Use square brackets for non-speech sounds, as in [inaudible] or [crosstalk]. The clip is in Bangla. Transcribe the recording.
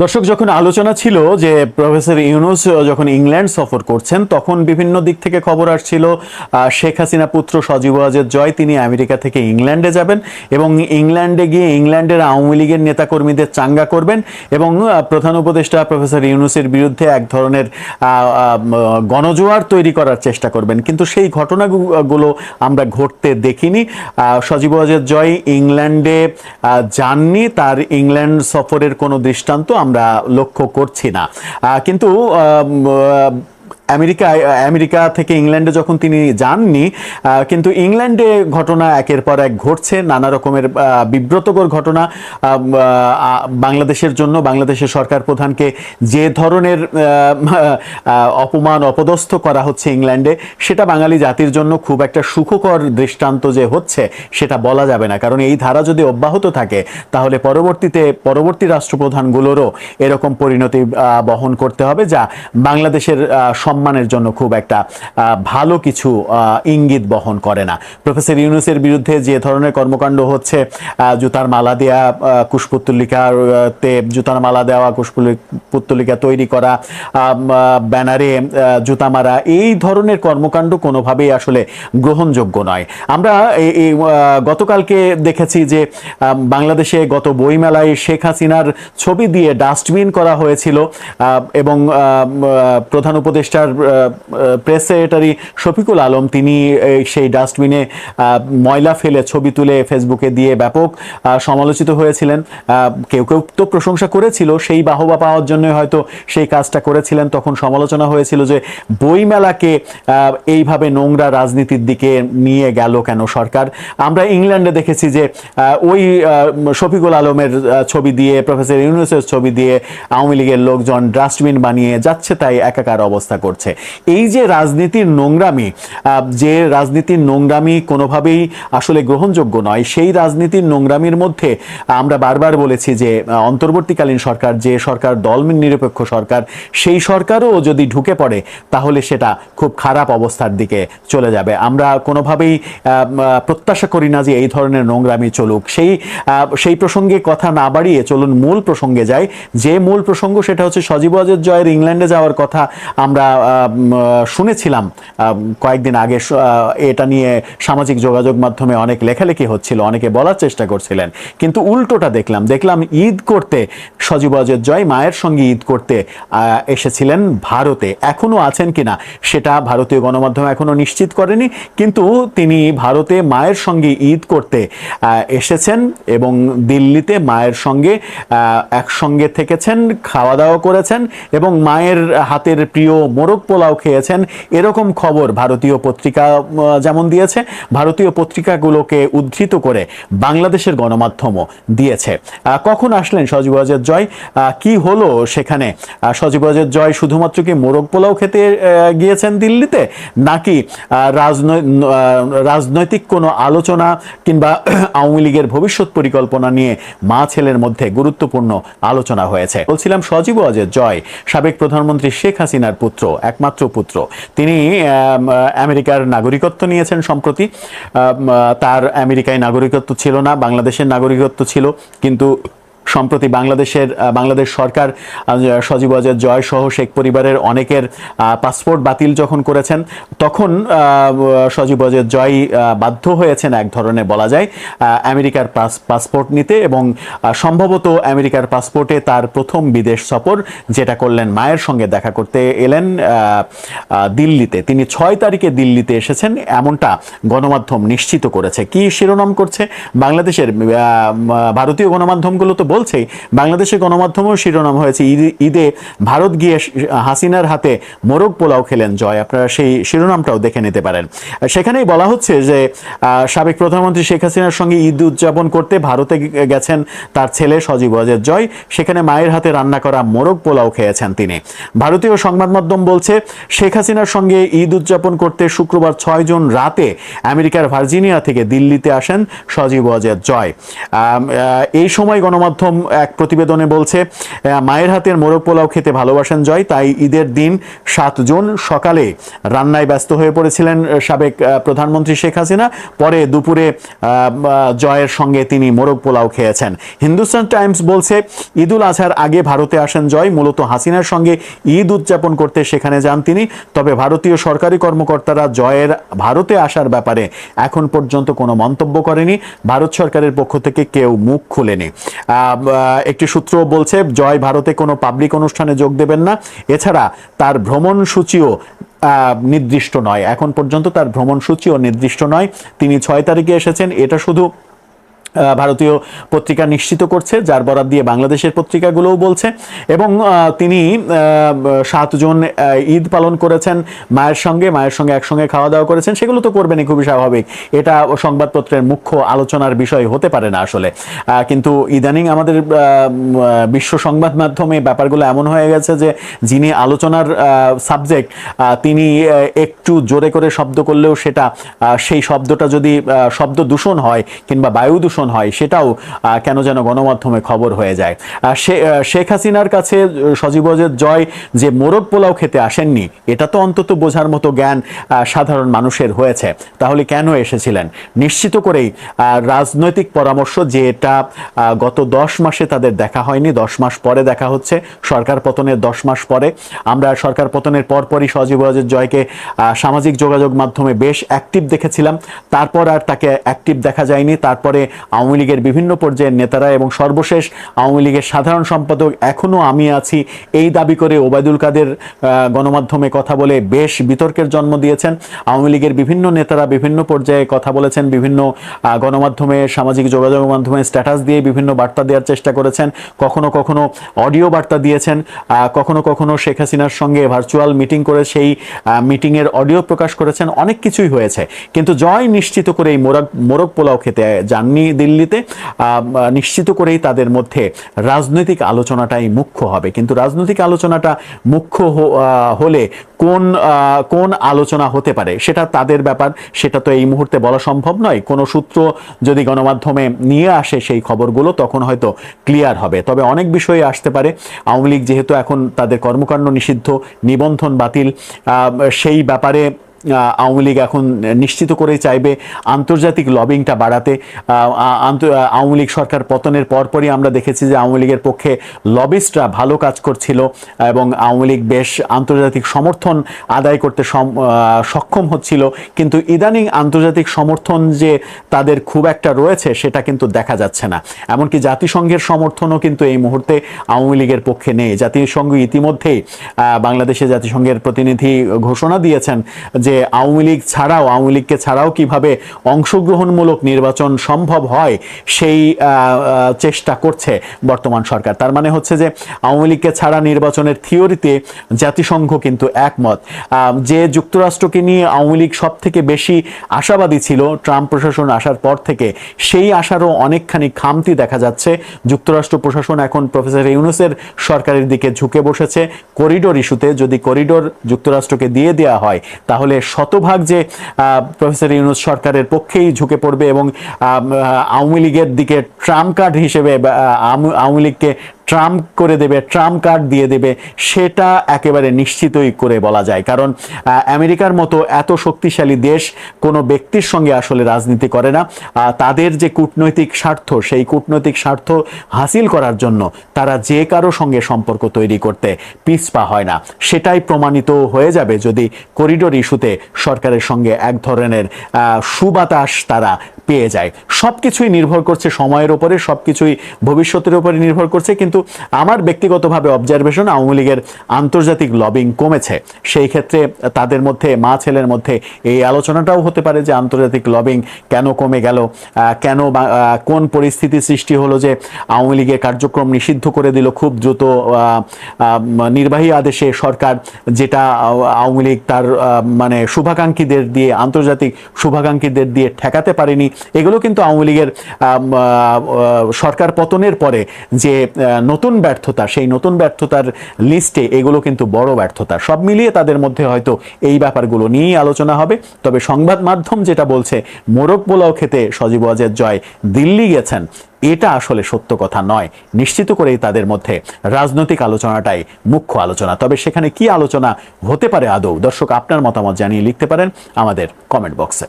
দর্শক, যখন আলোচনা ছিল যে প্রফেসর ইউনুস যখন ইংল্যান্ড সফর করছেন, তখন বিভিন্ন দিক থেকে খবর আসছিল শেখ হাসিনা পুত্র সজীব ওয়াজেদ জয়, তিনি আমেরিকা থেকে ইংল্যান্ডে যাবেন এবং ইংল্যান্ডে গিয়ে ইংল্যান্ডের আওয়ামী লীগের নেতাকর্মীদের চাঙ্গা করবেন এবং প্রধান উপদেষ্টা প্রফেসর ইউনুসের বিরুদ্ধে এক ধরনের গণজোয়ার তৈরি করার চেষ্টা করবেন। কিন্তু সেই ঘটনাগুলো আমরা ঘটতে দেখিনি। সজীব ওয়াজেদ জয় ইংল্যান্ডে যাননি, তার ইংল্যান্ড সফরের কোনো দৃষ্টান্ত আমরা লক্ষ্য করছি না। কিন্তু আমেরিকায় আমেরিকা থেকে ইংল্যান্ডে যখন তিনি যাননি কিন্তু ইংল্যান্ডে ঘটনা একের পর এক ঘটছে নানা রকমের বিব্রতকর ঘটনা বাংলাদেশের জন্য বাংলাদেশের সরকার প্রধানকে যে ধরনের অপমান অপদস্থ করা হচ্ছে ইংল্যান্ডে সেটা বাঙালি জাতির জন্য খুব একটা সুখকর দৃষ্টান্ত যে হচ্ছে সেটা বলা যাবে না। কারণ এই ধারা যদি অব্যাহত থাকে তাহলে পরবর্তীতে পরবর্তী রাষ্ট্রপ্রধানগুলোরও এরকম পরিণতি বহন করতে হবে যা বাংলাদেশের আহ, সম্মানের জন্য খুব একটা ভালো কিছু ইঙ্গিত বহন করে না। প্রফেসর ইউনুসের বিরুদ্ধে যে ধরনের কর্মকাণ্ড হচ্ছে জুতার মালা দেয়া কুশপুত্তলিকাতে জুতার মালা দেওয়া, কুশপুত্তলিকা তৈরি করা ব্যানারে জুতা মারা, এই ধরনের কর্মকাণ্ড কোনোভাবেই আসলে গ্রহণযোগ্য নয়। আমরা এই- গতকালকে দেখেছি যে বাংলাদেশে গত বইমেলায় শেখ হাসিনার ছবি দিয়ে ডাস্টবিন করা হয়েছিল এবং প্রধান উপদেষ্টার প্রেস সেক্রেটারি শফিকুল আলম, তিনি সেই ডাস্টবিনে ময়লা ফেলে ছবি তুলে ফেসবুকে দিয়ে ব্যাপক সমালোচিত হয়েছিলেন। কেউ কেউ তো প্রশংসা করেছিল, সেই বাহবা পাওয়ার জন্য হয়তো সেই কাজটা করেছিলেন। তখন সমালোচনা হয়েছিল যে, বইমেলাকে এইভাবে নোংরা রাজনীতির দিকে নিয়ে গেল কেন সরকার? আমরা ইংল্যান্ডে দেখেছি যে ওই শফিকুল আলমের ছবি দিয়ে, প্রফেসর ইউনুসের ছবি দিয়ে আওয়ামী লীগের লোকজন ডাস্টবিন বানিয়ে যাচ্ছে, তাই একাকার অবস্থা করছে। এই যে রাজনীতির নোংরামি যে রাজনীতির নোংরামি কোনোভাবেই আসলে গ্রহণযোগ্য নয়, সেই রাজনীতির নোংরামির মধ্যে আমরা বারবার বলেছি যে অন্তর্বর্তীকালীন সরকার, যে সরকার দল নিরপেক্ষ সরকার, সেই সরকারও যদি ঢুকে পড়ে, তাহলে সেটা খুব খারাপ অবস্থার দিকে চলে যাবে। আমরা কোনোভাবেই প্রত্যাশা করি না যে এই ধরনের নোংরামি চলুক। সেই সেই প্রসঙ্গে কথা না বাড়িয়ে চলুন, মূল প্রসঙ্গে যাই। যে মূল প্রসঙ্গ সেটা হচ্ছে সজীব অজের জয়ের ইংল্যান্ডে যাওয়ার কথা আমরা শুনেছিলাম কয়েকদিন আগে এটা নিয়ে সামাজিক যোগাযোগ মাধ্যমে অনেক লেখালেখি হচ্ছিল, অনেকে বলার চেষ্টা করছিলেন। কিন্তু উল্টোটা দেখলাম দেখলাম ঈদ করতে, সজীব অজের জয় মায়ের সঙ্গে ঈদ করতে এসেছিলেন ভারতে। এখনও আছেন কিনা, সেটা ভারতীয় গণমাধ্যম এখনও নিশ্চিত করেনি। কিন্তু তিনি ভারতে মায়ের সঙ্গে ঈদ করতে এসেছেন এবং দিল্লিতে মায়ের সঙ্গে একসঙ্গে থেকেছেন, খাওয়া দাওয়া করেছেন এবং মায়ের হাতের প্রিয় মোরগ পোলাও খেয়েছেন এরকম খবর ভারতীয় পত্রিকা যেমন দিয়েছে ভারতীয় পত্রিকাগুলোকে উদ্ধৃত করে বাংলাদেশের গণমাধ্যমও দিয়েছে। কখন আসলেন সজীব ওয়াজেদ জয়? কি হলো সেখানে? আহ, সজীব ওয়াজেদ জয় শুধুমাত্র কি মোরগ পোলাও খেতে গিয়েছেন দিল্লিতে? নাকি রাজনৈতিক কোনো আলোচনা কিংবা [clears throat] আওয়ামী লীগের ভবিষ্যৎ পরিকল্পনা নিয়ে মা ছেলের মধ্যে গুরুত্বপূর্ণ আলোচনা হয়েছে? বলছিলাম সজীব অজয় জয় সাবেক প্রধানমন্ত্রী শেখ হাসিনার পুত্র। একমাত্র পুত্র। তিনি আম, আমেরিকার নাগরিকত্ব নিয়েছেন সম্প্রতি। তার আমেরিকায় নাগরিকত্ব ছিল না বাংলাদেশের নাগরিকত্ব ছিল কিন্তু সম্প্রতি বাংলাদেশের বাংলাদেশ সরকার সজীব অজয় জয় সহ শেখ পরিবারের অনেকের পাসপোর্ট বাতিল যখন করেছেন, তখন সজীব অজয় জয় বাধ্য হয়েছেন এক ধরনের বলা যায় আমেরিকার পাস- পাসপোর্ট নিতে এবং সম্ভবত আমেরিকার পাসপোর্টে তার প্রথম বিদেশ সফর যেটা করলেন মায়ের সঙ্গে দেখা করতে এলেন দিল্লিতে। তিনি ছয় তারিখে দিল্লিতে এসেছেন, এমনটা গণমাধ্যম নিশ্চিত করেছে। কি শিরোনাম করছে? বাংলাদেশের ভারতীয় গণমাধ্যমগুলো তো বলছেই বাংলাদেশের গণমাধ্যমেও শিরোনাম হয়েছে। ঈদে ভারত গিয়ে হাসিনার হাতে মোরগ পোলাও খেলেন জয়। আপনারা সেই শিরোনামটাও দেখে নিতে পারেন। সেখানেই বলা হচ্ছে যে সাবেক প্রধানমন্ত্রী শেখ হাসিনার সঙ্গে ঈদ উদযাপন করতে ভারতে গেছেন তার ছেলে সজীব ওয়াজেদ জয়। সেখানে মায়ের হাতে রান্না করা মোরগ পোলাও খেয়েছেন তিনি। ভারতীয় সংবাদ মাধ্যম বলছে, শেখ হাসিনার সঙ্গে ঈদ উদযাপন করতে শুক্রবার ছয় জুন রাতে আমেরিকার ভার্জিনিয়া থেকে দিল্লিতে আসেন সজীব ওয়াজেদ জয়। এই সময় গণমাধ্যম গণমাধ্যম এক প্রতিবেদনে বলছে মায়ের হাতের মোরগ পোলাও খেতে ভালোবাসেন জয়, তাই ঈদের দিন সাত জুন সকালে রান্নায় ব্যস্ত হয়ে পড়েছিলেন সাবেক প্রধানমন্ত্রী শেখ হাসিনা। পরে দুপুরে জয়ের সঙ্গে তিনি মোরগ পোলাও খেয়েছেন। হিন্দুস্তান টাইমস বলছে ঈদুল আজহার আগে ভারতে আসেন জয়, মূলত হাসিনার সঙ্গে ঈদ উদযাপন করতে সেখানে যান তিনি। তবে ভারতীয় সরকারি কর্মকর্তারা জয়ের ভারতে আসার ব্যাপারে এখন পর্যন্ত কোনো মন্তব্য করেনি। ভারত সরকারের পক্ষ থেকে কেউ মুখ খুলেনি। একটি সূত্র বলছে, জয় ভারতে কোনো পাবলিক অনুষ্ঠানে যোগ দেবেন না। এছাড়া তার ভ্রমণ সূচিও নির্দিষ্ট নয়। এখন পর্যন্ত তার ভ্রমণ সূচিও নির্দিষ্ট নয়। তিনি ছয় তারিখে এসেছেন। এটা শুধু ভারতীয় পত্রিকা নিশ্চিত করছে যার বরাদ দিয়ে বাংলাদেশের পত্রিকাগুলোও বলছে। এবং তিনি আহ, সাত জন ঈদ পালন করেছেন মায়ের সঙ্গে মায়ের সঙ্গে একসঙ্গে খাওয়া দাওয়া করেছেন। সেগুলো তো করবেনই খুবই স্বাভাবিক। এটা সংবাদপত্রের মুখ্য আলোচনার বিষয় হতে পারে না আসলে। কিন্তু ইদানিং আমাদের বিশ্ব সংবাদ মাধ্যমে ব্যাপারগুলো এমন হয়ে গেছে যে যিনি আলোচনার সাবজেক্ট তিনি একটু জোরে করে শব্দ করলেও সেটা সেই শব্দটা যদি শব্দ দূষণ হয় কিংবা বায়ু দূষণ হয় সেটাও কেন যেন গণমাধ্যমে খবর হয়ে যায়। শেখ হাসিনার কাছে আহ, সজীব জয় যে মোরগ পোলাও খেতে আসেননি এটা তো অন্তত বোঝার মতো জ্ঞান সাধারণ মানুষের হয়েছে। তাহলে কেন এসেছিলেন? নিশ্চিত করেই রাজনৈতিক পরামর্শ যে এটা গত দশ মাসে তাদের দেখা হয়নি দশ মাস পরে দেখা হচ্ছে সরকার পতনের দশ মাস পরে। আমরা সরকার পতনের পরপরই সজীব ওয়াজেদ জয়কে সামাজিক যোগাযোগ মাধ্যমে বেশ অ্যাক্টিভ দেখেছিলাম। তারপর আর তাকে অ্যাক্টিভ দেখা যায়নি। তারপরে আওয়ামী লীগের বিভিন্ন পর্যায়ের নেতারা এবং সর্বশেষ আওয়ামী লীগের সাধারণ সম্পাদক এখনও আমি আছি, এই দাবি করে ওবায়দুল কাদের গণমাধ্যমে কথা বলে বেশ বিতর্কের জন্ম দিয়েছেন। আওয়ামী লীগের বিভিন্ন নেতারা বিভিন্ন পর্যায়ে কথা বলেছেন, বিভিন্ন গণমাধ্যমে, সামাজিক যোগাযোগ মাধ্যমে স্ট্যাটাস দিয়ে বিভিন্ন বার্তা দেওয়ার চেষ্টা করেছেন। কখনো কখনো অডিও বার্তা দিয়েছেন কখনো কখনো শেখ হাসিনার সঙ্গে ভার্চুয়াল মিটিং করে সেই মিটিংয়ের অডিও প্রকাশ করেছেন। অনেক কিছুই হয়েছে। কিন্তু জয় নিশ্চিত করে এই মোরগ মোরগ পোলাও খেতে যাননি দিল্লিতে নিশ্চিত করেই তাদের মধ্যে রাজনৈতিক আলোচনাটাই মুখ্য হবে। কিন্তু রাজনৈতিক আলোচনাটা মুখ্য হলে কোন কোন আলোচনা হতে পারে সেটা তাদের ব্যাপার, সেটা তো এই মুহূর্তে বলা সম্ভব নয়। কোনো সূত্র যদি গণমাধ্যমে নিয়ে আসে সেই খবরগুলো, তখন হয়তো ক্লিয়ার হবে। তবে অনেক বিষয়ে আসতে পারে। আওয়ামী লীগ যেহেতু এখন তাদের কর্মকাণ্ড নিষিদ্ধ, নিবন্ধন বাতিল সেই ব্যাপারে আওয়ামী লীগ এখন নিশ্চিত করেই চাইবে আন্তর্জাতিক লবিংটা বাড়াতে। আওয়ামী লীগ সরকার পতনের পরপরই আমরা দেখেছি যে আওয়ামী লীগের পক্ষে লবিস্টরা ভালো কাজ করছিল এবং আওয়ামী লীগ বেশ আন্তর্জাতিক সমর্থন আদায় করতে সক্ষম হচ্ছিল। কিন্তু ইদানিং আন্তর্জাতিক সমর্থন যে তাদের খুব একটা রয়েছে সেটা কিন্তু দেখা যাচ্ছে না। এমনকি জাতিসংঘের সমর্থনও কিন্তু এই মুহূর্তে আওয়ামী লীগের পক্ষে নেই। জাতিসংঘ ইতিমধ্যেই বাংলাদেশে জাতিসংঘের প্রতিনিধি ঘোষণা দিয়েছেন যে আওয়ামী লীগ ছাড়াও, আওয়ামী লীগকে ছাড়াও কীভাবে অংশগ্রহণমূলক নির্বাচন সম্ভব হয়, সেই চেষ্টা করছে বর্তমান সরকার। তার মানে হচ্ছে যে আওয়ামী লীগকে ছাড়া নির্বাচনের থিওরিতে জাতিসংঘ কিন্তু একমত। যে যুক্তরাষ্ট্রকে নিয়ে আওয়ামী লীগ সব থেকে বেশি আশাবাদী ছিল, ট্রাম্প প্রশাসন আসার পর থেকে, সেই আশারও অনেকখানি খামতি দেখা যাচ্ছে। যুক্তরাষ্ট্র প্রশাসন এখন প্রফেসর ইউনুসের সরকারের দিকে ঝুঁকে বসেছে। করিডোর ইস্যুতে যদি করিডোর যুক্তরাষ্ট্রকে দিয়ে দেওয়া হয়, তাহলে শতভাগ যে প্রফেসর ইউনুস সরকারের পক্ষেই ঝুঁকে পড়বে এবং আওয়ামী লীগের দিকে ট্রাম্প কার্ড হিসেবে আওয়ামী লীগকে ট্রাম্প করে দেবে, ট্রাম্প কার্ড দিয়ে দেবে, সেটা একেবারে নিশ্চিতই করে বলা যায়। কারণ আমেরিকার মতো এত শক্তিশালী দেশ কোনো ব্যক্তির সঙ্গে আসলে রাজনীতি করে না। তাদের যে কূটনৈতিক স্বার্থ, সেই কূটনৈতিক স্বার্থ হাসিল করার জন্য তারা যে কারও সঙ্গে সম্পর্ক তৈরি করতে পিছপা হয় না। সেটাই প্রমাণিত হয়ে যাবে যদি করিডোর ইস্যুতে সরকারের সঙ্গে এক ধরনের সুবাতাস তারা পেয়ে যায়। সব কিছুই নির্ভর করছে সময়ের ওপরে সব কিছুই ভবিষ্যতের উপরে নির্ভর করছে, কিন্তু আমার ব্যক্তিগতভাবে অবজারভেশন আওয়ামী লীগের আন্তর্জাতিক লবিং কমেছে। সেই ক্ষেত্রে তাদের মধ্যে, মা ছেলের মধ্যে এই আলোচনাটাও হতে পারে যে আন্তর্জাতিক লবিং কেন কমে গেল কেন কোন পরিস্থিতি সৃষ্টি হলো যে আওয়ামী লীগের কার্যক্রম নিষিদ্ধ করে দিল খুব দ্রুত নির্বাহী আদেশে সরকার, যেটা আওয়ামী লীগ তার মানে শুভাকাঙ্ক্ষীদের দিয়ে, আন্তর্জাতিক শুভাকাঙ্ক্ষীদের দিয়ে ঠেকাতে পারেনি। এগুলো কিন্তু আওয়ামী লীগের সরকার পতনের পরে যে নতুন ব্যর্থতা, সেই নতুন ব্যর্থতার লিস্টে এগুলো কিন্তু বড় ব্যর্থতা। সব মিলিয়ে তাদের মধ্যে হয়তো এই ব্যাপারগুলো নিয়েই আলোচনা হবে। তবে সংবাদ মাধ্যম যেটা বলছে, মোরগ পোলাও খেতে সজীব ওয়াজেদ জয় দিল্লি গেছেন, এটা আসলে সত্য কথা নয়। নিশ্চিত করেই তাদের মধ্যে রাজনৈতিক আলোচনাটাই মুখ্য আলোচনা। তবে সেখানে কি আলোচনা হতে পারে আদৌ? দর্শক, আপনার মতামত জানিয়ে লিখতে পারেন আমাদের কমেন্ট বক্সে